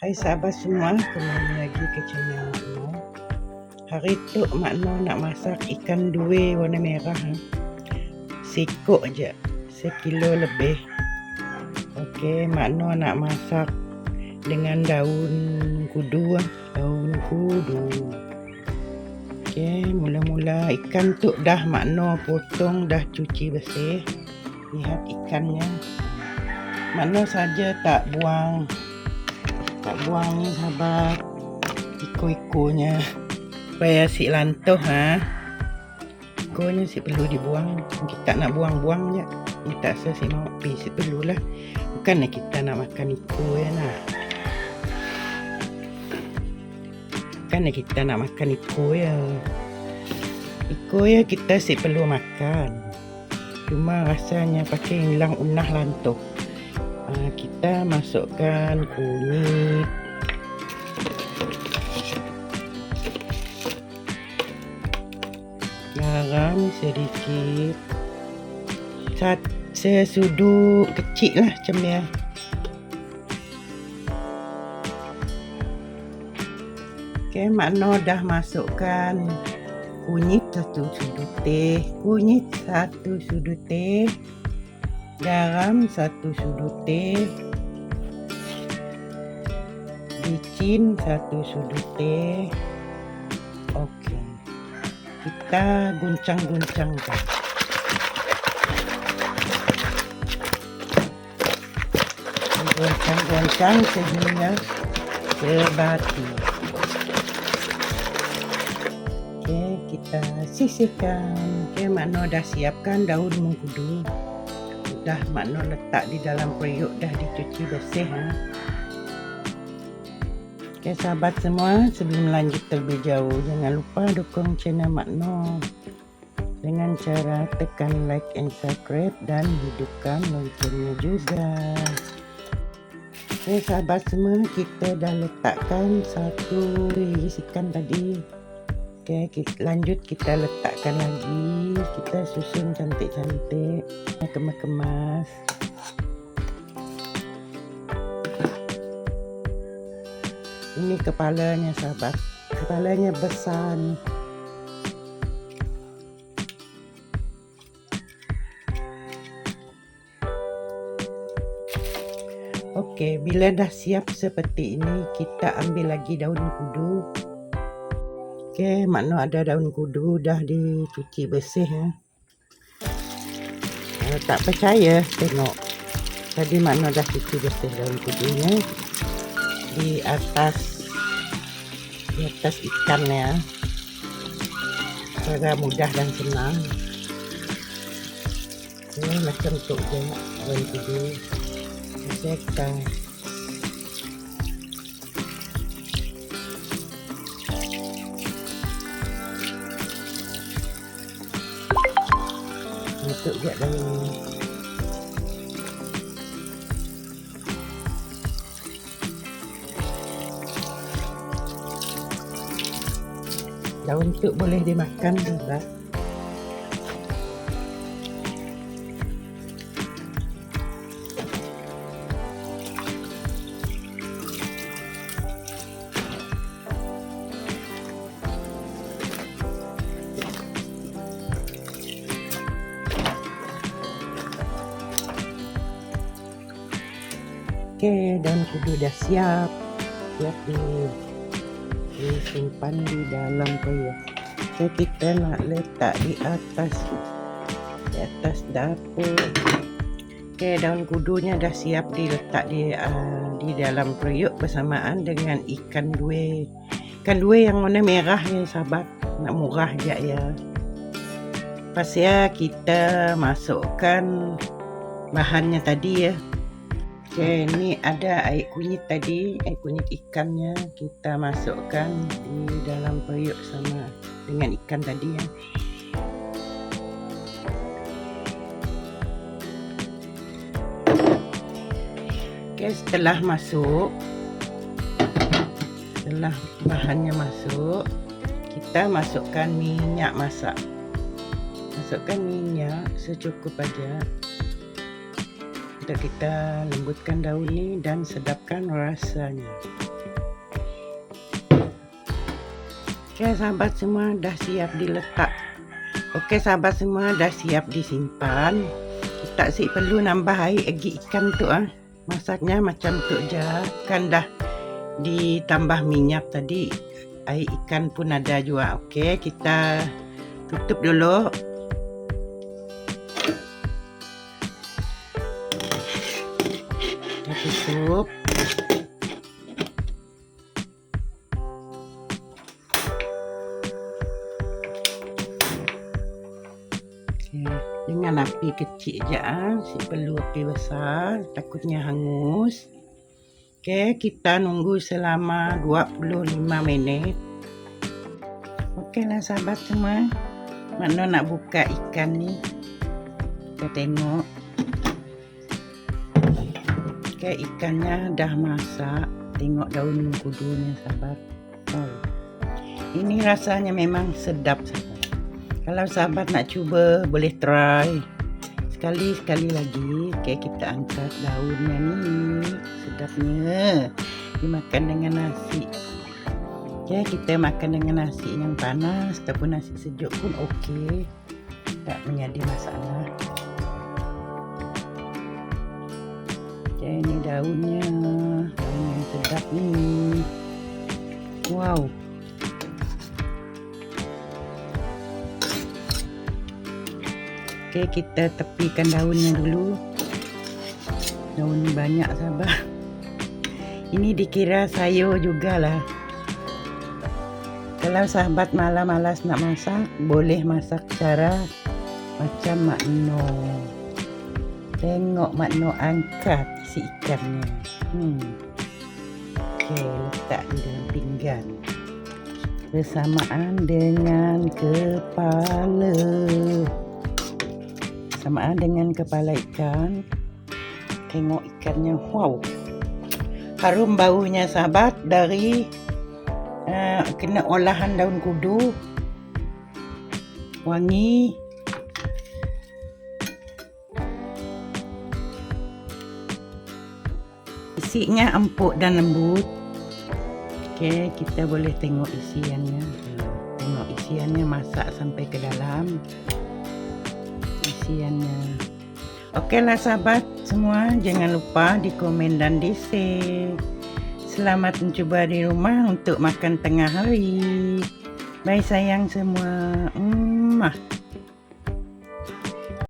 Hai sahabat semua, kembali lagi ke channel Makno. Hari tu Makno nak masak ikan due warna merah. Ha. Sikok je, sekilo lebih. Okey, Makno nak masak dengan daun kudu. Ha. Daun kudu. Okey, mula-mula ikan tu dah Makno potong, dah cuci bersih. Lihat ikannya. Makno saja tak buang tak buang ni sahabat iko-ikonya supaya si lantuh ha? Ikonya si perlu dibuang. Kita nak buang-buang je. Ni tak rasa si mau pi si perlu lah. Bukan kita nak makan iko ya nak? Bukan kita nak makan iko ya? Iko ya kita si perlu makan. Cuma rasanya pakai hilang unah lantuh kita masukkan kunyit. Garam sedikit. Sat, sesudu kecil lah macam ni Okay, makno dah masukkan kunyit satu sudut teh, kunyit satu sudut teh, garam satu sudut teh. Bicin satu sudut teh. Oke. Kita guncang-guncang guncang-guncang sehingga terbati oke kita sisihkan. Oke makno dah siapkan daun mengkudu dah makna letak di dalam periuk dah dicuci bersih ha. Okay, sahabat semua, sebelum lanjut terlebih jauh, jangan lupa dukung channel Makno dengan cara tekan like and subscribe dan hidupkan loncengnya juga. Okay, sahabat semua, kita dah letakkan satu ikan tadi. Okay, kita, lanjut kita letakkan lagi. Kita susun cantik-cantik. Kemas-kemas. Ini kepalanya sahabat. Kepalanya besar ni. Okey, bila dah siap seperti ini, kita ambil lagi daun kudu. Okey, makna ada daun kudu dah dicuci bersih ya. Kalau tak percaya, tengok. Tadi makna dah cuci bersih daun kudunya di atas di atas ikan ya. Cara mudah dan senang. Ini macam tu je daun kudu. Saya akan masuk je dalam daun tu boleh dimakan juga Okey, daun kudu dah siap. Siap di disimpan di dalam periuk. So kita nak letak di atas di atas dapur. Okey, daun kudunya dah siap diletak di uh, di dalam periuk bersamaan dengan ikan due. Ikan due yang warna merah ya sahabat. Nak murah je ya. Pas ya kita masukkan bahannya tadi ya. Okey, ni ada air kunyit tadi, air kunyit ikannya kita masukkan di dalam periuk sama dengan ikan tadi ya. Okey, setelah masuk setelah bahannya masuk, kita masukkan minyak masak. Masukkan minyak secukup aja sudah kita lembutkan daun ni dan sedapkan rasanya. Oke okay, sahabat semua dah siap diletak. Oke sahabat semua dah siap disimpan. Kita si perlu nambah air lagi ikan tu ah. Masaknya macam tu je kan dah ditambah minyak tadi. Air ikan pun ada juga. Okey, kita tutup dulu Kita tutup. dengan api kecil je ah. Si perlu api besar takutnya hangus. Okey kita nunggu selama 25 minit. Okeylah sahabat semua. Mana nak buka ikan ni? Kita tengok okey ikannya dah masak tengok daun kudunya sahabat oh. ini rasanya memang sedap sahabat kalau sahabat nak cuba boleh try. Sekali-sekali lagi okay, kita angkat daunnya ni. Sedapnya. Dimakan dengan nasi. Okay, kita makan dengan nasi yang panas ataupun nasi sejuk pun okey. Tak menjadi masalah daunnya daun yang sedap ni wow Okey, kita tepikan daunnya dulu. Daun banyak sabar. Ini dikira sayur jugalah. Kalau sahabat malam malas nak masak, boleh masak cara macam Mak No. Tengok Mak No angkat isi ikannya. Hmm. Okey, letak di dalam pinggan. Bersamaan dengan kepala bersamaan dengan kepala ikan tengok ikannya wow harum baunya sahabat dari uh, kena olahan daun kudu wangi isinya empuk dan lembut Okey, kita boleh tengok isiannya tengok isiannya masak sampai ke dalam isiannya. Okeylah sahabat semua, jangan lupa di komen dan di share. Selamat mencuba di rumah untuk makan tengah hari. Bye sayang semua. Mwah.